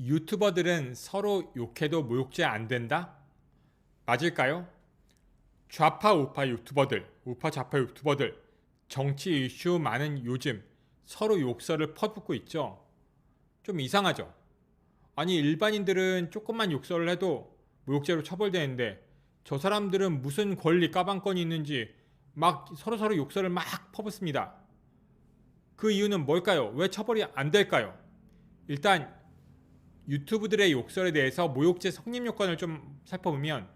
유튜버들은 서로 욕해도 모욕죄 안 된다? 맞을까요? 좌파 우파 유튜버들, 우파 좌파 유튜버들, 정치 이슈 많은 요즘 서로 욕설을 퍼붓고 있죠. 좀 이상하죠. 아니 일반인들은 조금만 욕설을 해도 모욕죄로 처벌되는데 저 사람들은 무슨 권리 까방권이 있는지 막 서로서로 욕설을 막 퍼붓습니다. 그 이유는 뭘까요? 왜 처벌이 안 될까요? 일단 유튜브들의 욕설에 대해서 모욕죄 성립 요건을 좀 살펴보면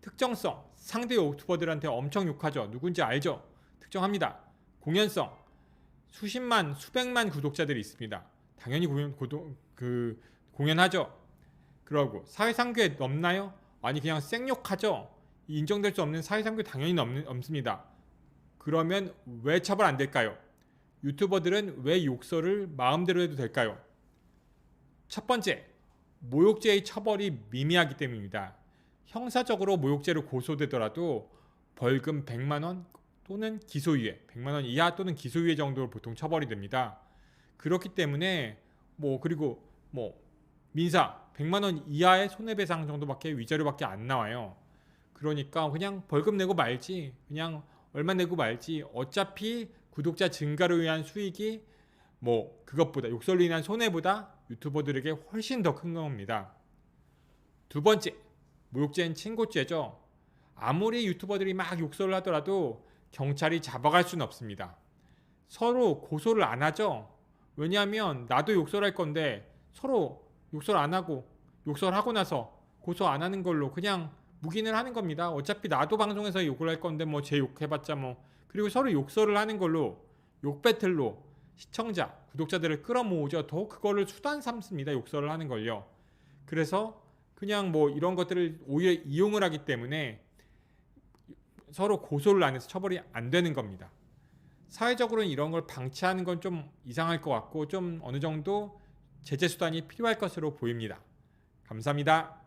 특정성, 상대 유튜버들한테 엄청 욕하죠. 누군지 알죠? 특정합니다. 공연성, 수십만, 수백만 구독자들이 있습니다. 당연히 공연, 고도, 그, 공연하죠. 그러고 사회상규에 넘나요? 아니 그냥 생욕하죠. 인정될 수 없는 사회상규 당연히 넘, 넘습니다. 그러면 왜 처벌 안 될까요? 유튜버들은 왜 욕설을 마음대로 해도 될까요? 첫 번째, 모욕죄의 처벌이 미미하기 때문입니다. 형사적으로 모욕죄로 고소되더라도 벌금 100만 원 또는 기소유예, 100만 원 이하 또는 기소유예 정도로 보통 처벌이 됩니다. 그렇기 때문에 뭐 그리고 뭐 민사 100만 원 이하의 손해배상 정도밖에 위자료밖에 안 나와요. 그러니까 그냥 벌금 내고 말지, 그냥 얼마 내고 말지. 어차피 구독자 증가로 위한 수익이 뭐 그것보다 욕설로 인한 손해보다 유튜버들에게 훨씬 더 큰 겁니다. 두 번째, 모욕죄는 친고죄죠. 아무리 유튜버들이 막 욕설을 하더라도 경찰이 잡아갈 수는 없습니다. 서로 고소를 안 하죠. 왜냐하면 나도 욕설할 건데 서로 욕설 안 하고 욕설하고 나서 고소 안 하는 걸로 그냥 묵인을 하는 겁니다. 어차피 나도 방송에서 욕을 할 건데 뭐 제 욕해봤자 뭐 그리고 서로 욕설을 하는 걸로 욕 배틀로 시청자 구독자들을 끌어모으죠. 더 그거를 수단 삼습니다. 욕설을 하는 걸요. 그래서 그냥 뭐 이런 것들을 오히려 이용을 하기 때문에 서로 고소를 안 해서 처벌이 안 되는 겁니다. 사회적으로는 이런 걸 방치하는 건 좀 이상할 것 같고 좀 어느 정도 제재 수단이 필요할 것으로 보입니다. 감사합니다.